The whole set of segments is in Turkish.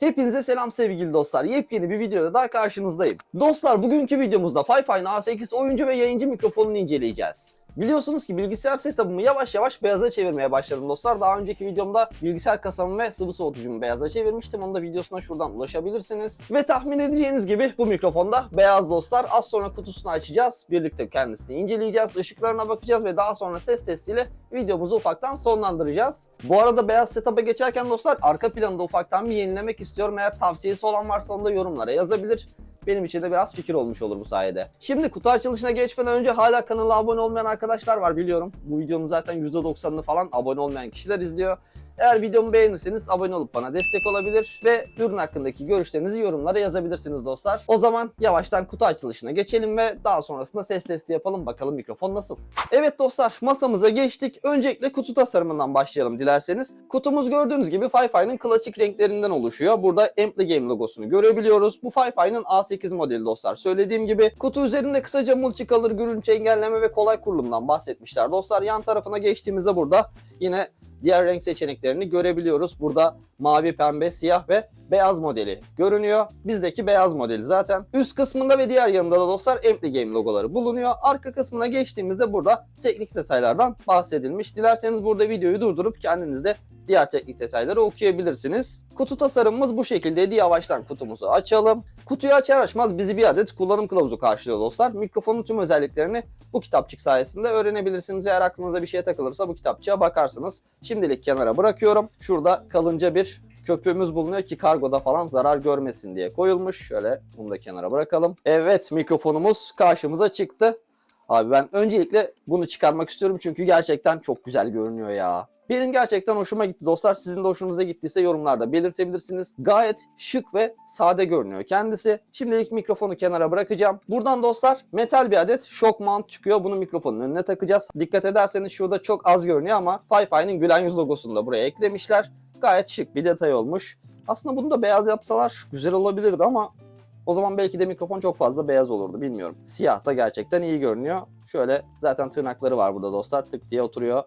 Hepinize selam sevgili dostlar. Yepyeni bir videoda daha karşınızdayım. Dostlar bugünkü videomuzda Fifine A8 oyuncu ve yayıncı mikrofonunu inceleyeceğiz. Biliyorsunuz ki bilgisayar setup'ımı yavaş yavaş beyaza çevirmeye başladım dostlar. Daha önceki videomda bilgisayar kasamı ve sıvı soğutucumu beyaza çevirmiştim. Onun da videosuna şuradan ulaşabilirsiniz. Ve tahmin edeceğiniz gibi bu mikrofonda beyaz dostlar. Az sonra kutusunu açacağız. Birlikte kendisini inceleyeceğiz. ışıklarına bakacağız ve daha sonra ses testiyle videomuzu ufaktan sonlandıracağız. Bu arada beyaz setup'a geçerken dostlar arka planı da ufaktan bir yenilemek istiyorum. Eğer tavsiyesi olan varsa onu da yorumlara yazabilir. Benim için de biraz fikir olmuş olur bu sayede. Şimdi kutu açılışına geçmeden önce hala kanala abone olmayan arkadaşlar var biliyorum. Bu videonun zaten %90'ını falan abone olmayan kişiler izliyor. Eğer videomu beğenirseniz abone olup bana destek olabilir ve ürün hakkındaki görüşlerinizi yorumlara yazabilirsiniz dostlar. O zaman yavaştan kutu açılışına geçelim ve daha sonrasında ses testi yapalım bakalım mikrofon nasıl. Evet dostlar masamıza geçtik. Öncelikle kutu tasarımından başlayalım dilerseniz. Kutumuz gördüğünüz gibi Fi-Fi'nin klasik renklerinden oluşuyor. Burada Ampli Game logosunu görebiliyoruz. Bu Fi-Fi'nin A8 modeli dostlar. Söylediğim gibi kutu üzerinde kısaca multicolor görüntü engelleme ve kolay kurulumdan bahsetmişler. Dostlar yan tarafına geçtiğimizde burada yine diğer renk seçeneklerini görebiliyoruz. Burada mavi, pembe, siyah ve beyaz modeli görünüyor. Bizdeki beyaz modeli zaten. Üst kısmında ve diğer yanında da dostlar Ampli Game logoları bulunuyor. Arka kısmına geçtiğimizde burada teknik detaylardan bahsedilmiş. Dilerseniz burada videoyu durdurup kendiniz de diğer teknik detayları okuyabilirsiniz. Kutu tasarımımız bu şekildeydi. Yavaştan kutumuzu açalım. Kutuyu açar açmaz bizi bir adet kullanım kılavuzu karşılıyor dostlar. Mikrofonun tüm özelliklerini bu kitapçık sayesinde öğrenebilirsiniz. Eğer aklınıza bir şey takılırsa bu kitapçığa bakarsınız. Şimdilik kenara bırakıyorum. Şurada kalınca bir köpüğümüz bulunuyor ki kargoda falan zarar görmesin diye koyulmuş. Şöyle bunu da kenara bırakalım. Evet mikrofonumuz karşımıza çıktı. Abi ben öncelikle bunu çıkarmak istiyorum çünkü gerçekten çok güzel görünüyor ya. Benim gerçekten hoşuma gitti dostlar. Sizin de hoşunuza gittiyse yorumlarda belirtebilirsiniz. Gayet şık ve sade görünüyor kendisi. Şimdilik mikrofonu kenara bırakacağım. Buradan dostlar metal bir adet shock mount çıkıyor. Bunu mikrofonun önüne takacağız. Dikkat ederseniz şurada çok az görünüyor ama Fi-Fi'nin gülen yüz logosunu da buraya eklemişler. Gayet şık bir detay olmuş. Aslında bunu da beyaz yapsalar güzel olabilirdi ama o zaman belki de mikrofon çok fazla beyaz olurdu bilmiyorum. Siyah da gerçekten iyi görünüyor. Şöyle zaten tırnakları var burada dostlar. Tık diye oturuyor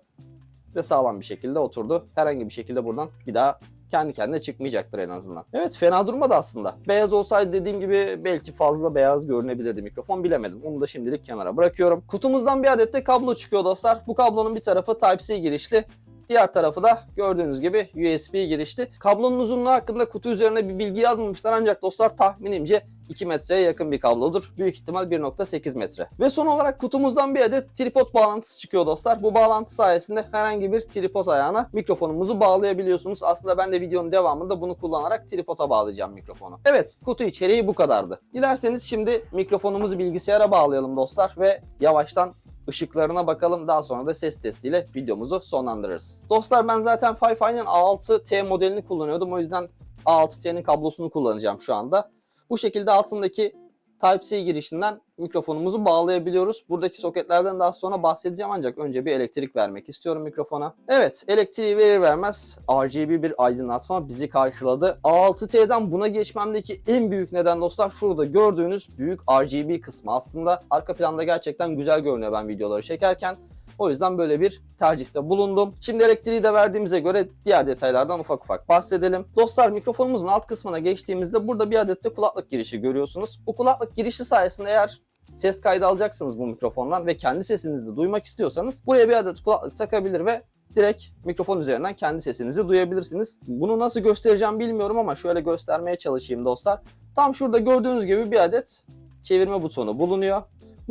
ve sağlam bir şekilde oturdu. Herhangi bir şekilde buradan bir daha kendi kendine çıkmayacaktır en azından. Evet fena durmadı aslında. Beyaz olsaydı dediğim gibi belki fazla beyaz görünebilirdi mikrofon bilemedim. Onu da şimdilik kenara bırakıyorum. Kutumuzdan bir adet de kablo çıkıyor dostlar. Bu kablonun bir tarafı Type-C girişli. Diğer tarafı da gördüğünüz gibi USB girişli. Kablonun uzunluğu hakkında kutu üzerine bir bilgi yazmamışlar ancak dostlar tahminimce 2 metreye yakın bir kablodur. Büyük ihtimal 1.8 metre. Ve son olarak kutumuzdan bir adet tripod bağlantısı çıkıyor dostlar. Bu bağlantı sayesinde herhangi bir tripod ayağına mikrofonumuzu bağlayabiliyorsunuz. Aslında ben de videonun devamında bunu kullanarak tripoda bağlayacağım mikrofonu. Evet kutu içeriği bu kadardı. Dilerseniz şimdi mikrofonumuzu bilgisayara bağlayalım dostlar ve yavaştan ışıklarına bakalım. Daha sonra da ses testiyle videomuzu sonlandırırız. Dostlar ben zaten Fi-Fi'nin A6T modelini kullanıyordum. O yüzden A6T'nin kablosunu kullanacağım şu anda. Bu şekilde altındaki Type-C girişinden mikrofonumuzu bağlayabiliyoruz. Buradaki soketlerden daha sonra bahsedeceğim ancak önce bir elektrik vermek istiyorum mikrofona. Evet elektriği verir vermez RGB bir aydınlatma bizi karşıladı. A6T'den buna geçmemdeki en büyük neden dostlar şurada gördüğünüz büyük RGB kısmı. Aslında arka planda gerçekten güzel görünüyor ben videoları çekerken. O yüzden böyle bir tercihte bulundum. Şimdi elektriği de verdiğimize göre diğer detaylardan ufak ufak bahsedelim. Dostlar mikrofonumuzun alt kısmına geçtiğimizde burada bir adet de kulaklık girişi görüyorsunuz. Bu kulaklık girişi sayesinde eğer ses kaydı alacaksınız bu mikrofondan ve kendi sesinizi duymak istiyorsanız buraya bir adet kulaklık takabilir ve direkt mikrofon üzerinden kendi sesinizi duyabilirsiniz. Bunu nasıl göstereceğim bilmiyorum ama şöyle göstermeye çalışayım dostlar. Tam şurada gördüğünüz gibi bir adet çevirme butonu bulunuyor.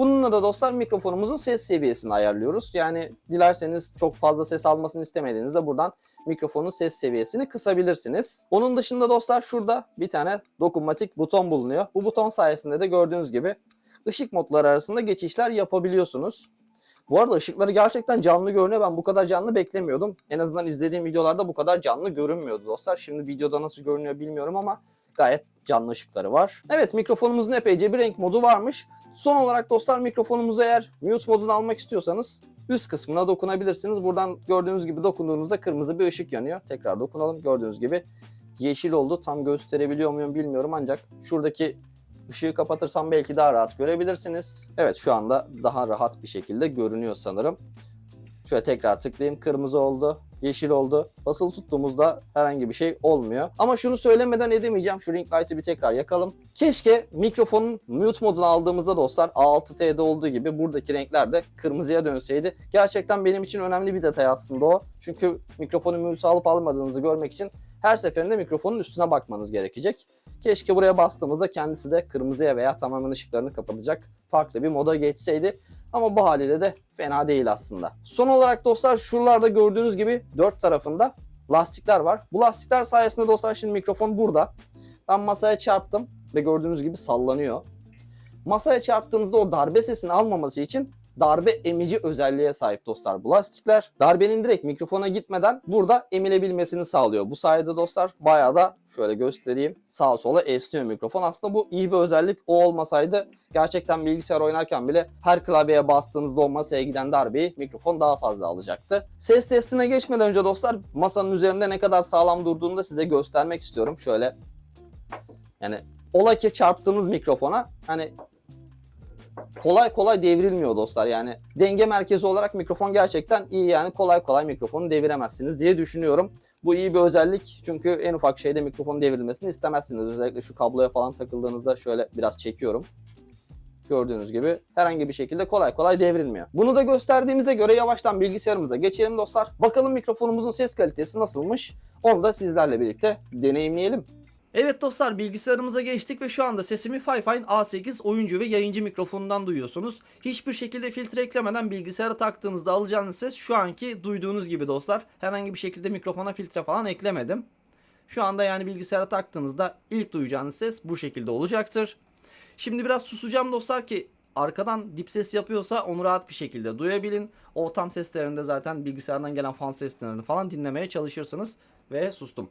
Bununla da dostlar mikrofonumuzun ses seviyesini ayarlıyoruz. Yani dilerseniz çok fazla ses almasını istemediğinizde buradan mikrofonun ses seviyesini kısabilirsiniz. Onun dışında dostlar şurada bir tane dokunmatik buton bulunuyor. Bu buton sayesinde de gördüğünüz gibi ışık modları arasında geçişler yapabiliyorsunuz. Bu arada ışıkları gerçekten canlı görünüyor. Ben bu kadar canlı beklemiyordum. En azından izlediğim videolarda bu kadar canlı görünmüyordu dostlar. Şimdi videoda nasıl görünüyor bilmiyorum ama gayet canlı ışıkları var. Evet mikrofonumuzun epeyce bir renk modu varmış. Son olarak dostlar mikrofonumuzu eğer mute modunu almak istiyorsanız üst kısmına dokunabilirsiniz. Buradan gördüğünüz gibi dokunduğunuzda kırmızı bir ışık yanıyor. Tekrar dokunalım. Gördüğünüz gibi yeşil oldu. Tam gösterebiliyor muyum bilmiyorum ancak şuradaki ışığı kapatırsam belki daha rahat görebilirsiniz. Evet şu anda daha rahat bir şekilde görünüyor sanırım. Şöyle tekrar tıklayayım. Kırmızı oldu. Yeşil oldu. Basılı tuttuğumuzda herhangi bir şey olmuyor. Ama şunu söylemeden edemeyeceğim. Şu ring light'ı bir tekrar yakalım. Keşke mikrofonun mute modunu aldığımızda dostlar A6T'de olduğu gibi buradaki renkler de kırmızıya dönseydi. Gerçekten benim için önemli bir detay aslında o. Çünkü mikrofonu mute alıp almadığınızı görmek için her seferinde mikrofonun üstüne bakmanız gerekecek. Keşke buraya bastığımızda kendisi de kırmızıya veya tamamen ışıklarını kapatacak farklı bir moda geçseydi. Ama bu haliyle de fena değil aslında. Son olarak dostlar şuralarda gördüğünüz gibi dört tarafında lastikler var. Bu lastikler sayesinde dostlar şimdi mikrofon burada. Ben masaya çarptım ve gördüğünüz gibi sallanıyor. Masaya çarptığınızda o darbe sesini almaması için darbe emici özelliğe sahip dostlar bu lastikler. Darbenin direkt mikrofona gitmeden burada emilebilmesini sağlıyor. Bu sayede dostlar bayağı da şöyle göstereyim sağa sola esniyor mikrofon. Aslında bu iyi bir özellik. O olmasaydı gerçekten bilgisayar oynarken bile her klavyeye bastığınızda o masaya giden darbeyi mikrofon daha fazla alacaktı. Ses testine geçmeden önce dostlar masanın üzerinde ne kadar sağlam durduğunu da size göstermek istiyorum. Şöyle yani ola ki çarptığınız mikrofona hani kolay kolay devrilmiyor dostlar. Yani denge merkezi olarak mikrofon gerçekten iyi yani kolay kolay mikrofonu deviremezsiniz diye düşünüyorum. Bu iyi bir özellik çünkü en ufak şeyde mikrofonun devrilmesini istemezsiniz. Özellikle şu kabloya falan takıldığınızda şöyle biraz çekiyorum. Gördüğünüz gibi herhangi bir şekilde kolay kolay devrilmiyor. Bunu da gösterdiğimize göre yavaştan bilgisayarımıza geçelim dostlar. Bakalım mikrofonumuzun ses kalitesi nasılmış? Onu da sizlerle birlikte deneyimleyelim. Evet dostlar bilgisayarımıza geçtik ve şu anda sesimi Fifine A8 oyuncu ve yayıncı mikrofonundan duyuyorsunuz. Hiçbir şekilde filtre eklemeden bilgisayara taktığınızda alacağınız ses şu anki duyduğunuz gibi dostlar. Herhangi bir şekilde mikrofona filtre falan eklemedim. Şu anda yani bilgisayara taktığınızda ilk duyacağınız ses bu şekilde olacaktır. Şimdi biraz susacağım dostlar ki arkadan dip ses yapıyorsa onu rahat bir şekilde duyabilin. Ortam seslerinde zaten bilgisayardan gelen fan seslerini falan dinlemeye çalışırsınız ve sustum.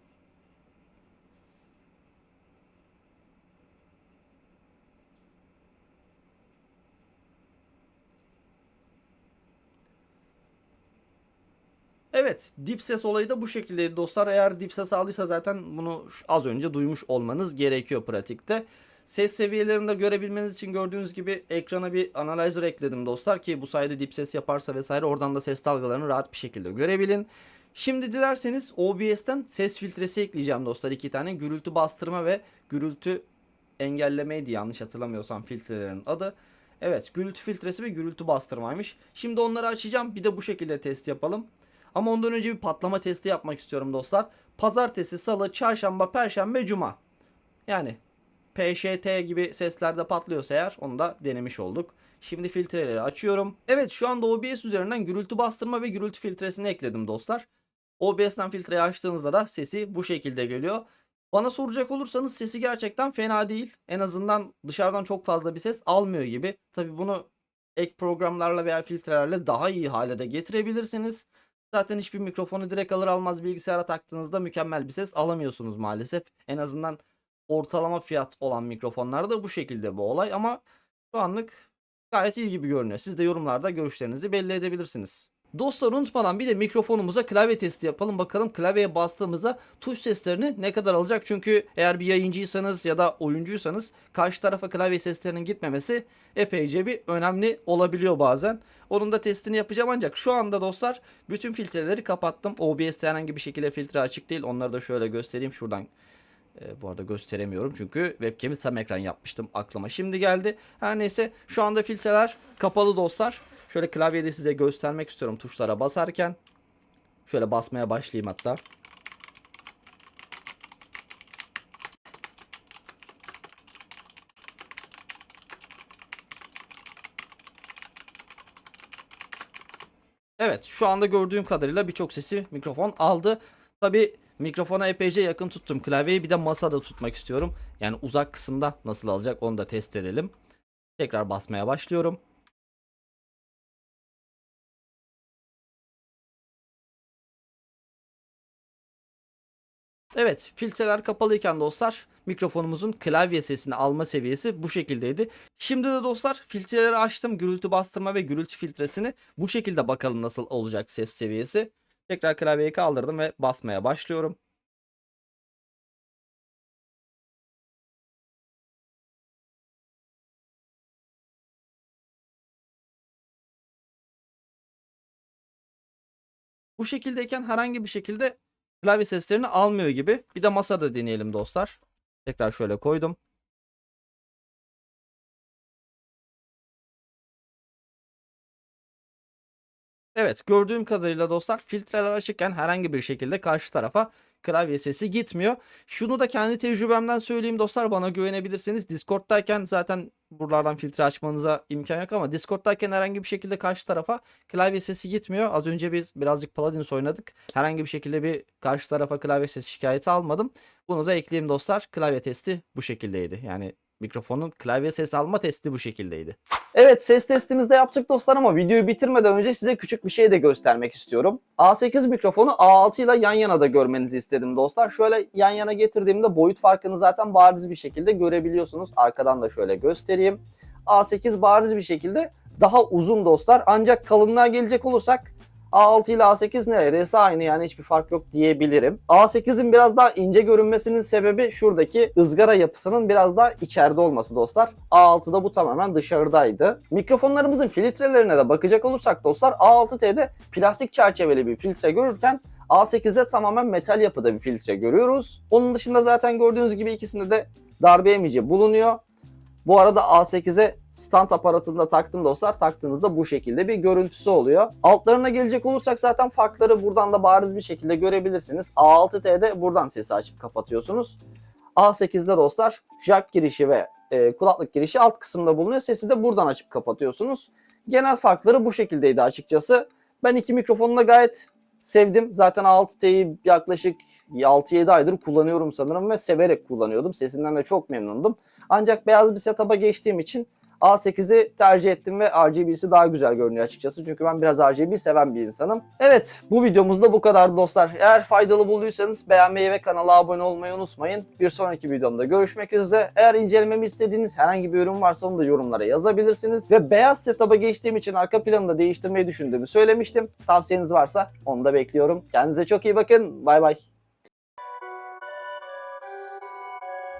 Evet, dip ses olayı da bu şekildeydi dostlar. Eğer dip ses aldıysa zaten bunu az önce duymuş olmanız gerekiyor pratikte. Ses seviyelerini de görebilmeniz için gördüğünüz gibi ekrana bir analyzer ekledim dostlar ki bu sayede dip ses yaparsa vesaire oradan da ses dalgalarını rahat bir şekilde görebilin. Şimdi dilerseniz OBS'ten ses filtresi ekleyeceğim dostlar. iki tane gürültü bastırma ve gürültü engellemeydi yanlış hatırlamıyorsam filtrelerin adı. Evet gürültü filtresi ve gürültü bastırmaymış. Şimdi onları açacağım bir de bu şekilde test yapalım. Ama ondan önce bir patlama testi yapmak istiyorum dostlar. Pazartesi, salı, çarşamba, perşembe, cuma. Yani PŞT gibi seslerde patlıyorsa eğer onu da denemiş olduk. Şimdi filtreleri açıyorum. Evet şu anda OBS üzerinden gürültü bastırma ve gürültü filtresini ekledim dostlar. OBS'ten filtreyi açtığınızda da sesi bu şekilde geliyor. Bana soracak olursanız sesi gerçekten fena değil. En azından dışarıdan çok fazla bir ses almıyor gibi. Tabi bunu ek programlarla veya filtrelerle daha iyi hale de getirebilirsiniz. Zaten hiçbir mikrofonu direkt alır almaz bilgisayara taktığınızda mükemmel bir ses alamıyorsunuz maalesef. En azından ortalama fiyat olan mikrofonlarda bu şekilde bu olay ama şu anlık gayet iyi gibi görünüyor. Siz de yorumlarda görüşlerinizi belli edebilirsiniz. Dostlar unutmadan bir de mikrofonumuza klavye testi yapalım. Bakalım klavyeye bastığımızda tuş seslerini ne kadar alacak. Çünkü eğer bir yayıncıysanız ya da oyuncuysanız karşı tarafa klavye seslerinin gitmemesi epeyce bir önemli olabiliyor bazen. Onun da testini yapacağım ancak şu anda dostlar bütün filtreleri kapattım. OBS'te herhangi bir şekilde filtre açık değil. Onları da şöyle göstereyim şuradan. E, bu arada gösteremiyorum çünkü webcam'i tam ekran yapmıştım aklıma. Şimdi geldi. Her neyse şu anda filtreler kapalı dostlar. Şöyle klavyede size göstermek istiyorum tuşlara basarken. Şöyle basmaya başlayayım hatta. Evet şu anda gördüğüm kadarıyla birçok sesi mikrofon aldı. Tabi mikrofona epeyce yakın tuttum klavyeyi bir de masada tutmak istiyorum. Yani uzak kısımda nasıl alacak onu da test edelim. Tekrar basmaya başlıyorum. Evet filtreler kapalıyken dostlar mikrofonumuzun klavye sesini alma seviyesi bu şekildeydi. Şimdi de dostlar filtreleri açtım gürültü bastırma ve gürültü filtresini bu şekilde bakalım nasıl olacak ses seviyesi. Tekrar klavyeyi kaldırdım ve basmaya başlıyorum. Bu şekildeyken herhangi bir şekilde klavye seslerini almıyor gibi. Bir de masada deneyelim dostlar. Tekrar şöyle koydum. Evet gördüğüm kadarıyla dostlar filtreler açıkken herhangi bir şekilde karşı tarafa klavye sesi gitmiyor. Şunu da kendi tecrübemden söyleyeyim dostlar bana güvenebilirsiniz. Discord'dayken zaten buralardan filtre açmanıza imkan yok ama Discord'dayken herhangi bir şekilde karşı tarafa klavye sesi gitmiyor. Az önce biz birazcık Paladins oynadık. Herhangi bir şekilde bir karşı tarafa klavye sesi şikayeti almadım. Bunu da ekleyeyim dostlar. Klavye testi bu şekildeydi. Yani mikrofonun klavye ses alma testi bu şekildeydi. Evet ses testimizi de yaptık dostlar ama videoyu bitirmeden önce size küçük bir şey de göstermek istiyorum. A8 mikrofonu A6 ile yan yana da görmenizi istedim dostlar. Şöyle yan yana getirdiğimde boyut farkını zaten bariz bir şekilde görebiliyorsunuz. Arkadan da şöyle göstereyim. A8 bariz bir şekilde daha uzun dostlar. Ancak kalınlığa gelecek olursak A6 ile A8 neredeyse aynı yani hiçbir fark yok diyebilirim. A8'in biraz daha ince görünmesinin sebebi şuradaki ızgara yapısının biraz daha içeride olması dostlar. A6'da bu tamamen dışarıdaydı. Mikrofonlarımızın filtrelerine de bakacak olursak dostlar A6T'de plastik çerçeveli bir filtre görürken A8'de tamamen metal yapıda bir filtre görüyoruz. Onun dışında zaten gördüğünüz gibi ikisinde de darbe emici bulunuyor. Bu arada A8'e stand aparatında taktım dostlar. Taktığınızda bu şekilde bir görüntüsü oluyor. Altlarına gelecek olursak zaten farkları buradan da bariz bir şekilde görebilirsiniz. A6T'de buradan sesi açıp kapatıyorsunuz. A8'de dostlar jack girişi ve e, kulaklık girişi alt kısımda bulunuyor. Sesi de buradan açıp kapatıyorsunuz. Genel farkları bu şekildeydi açıkçası. Ben iki mikrofonu da gayet sevdim. Zaten A6T'yi yaklaşık 6-7 aydır kullanıyorum sanırım ve severek kullanıyordum. Sesinden de çok memnundum. Ancak beyaz bir setup'a geçtiğim için A8'i tercih ettim ve RGB'si daha güzel görünüyor açıkçası. Çünkü ben biraz RGB seven bir insanım. Evet bu videomuz da bu kadar dostlar. Eğer faydalı bulduysanız beğenmeyi ve kanala abone olmayı unutmayın. Bir sonraki videomda görüşmek üzere. Eğer incelememi istediğiniz herhangi bir ürün varsa onu da yorumlara yazabilirsiniz. Ve beyaz setup'a geçtiğim için arka planı da değiştirmeyi düşündüğümü söylemiştim. Tavsiyeniz varsa onu da bekliyorum. Kendinize çok iyi bakın. Bay bay.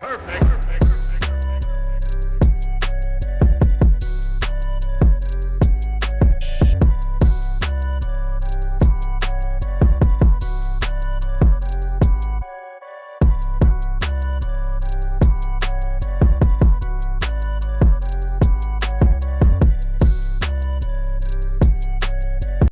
Perfect.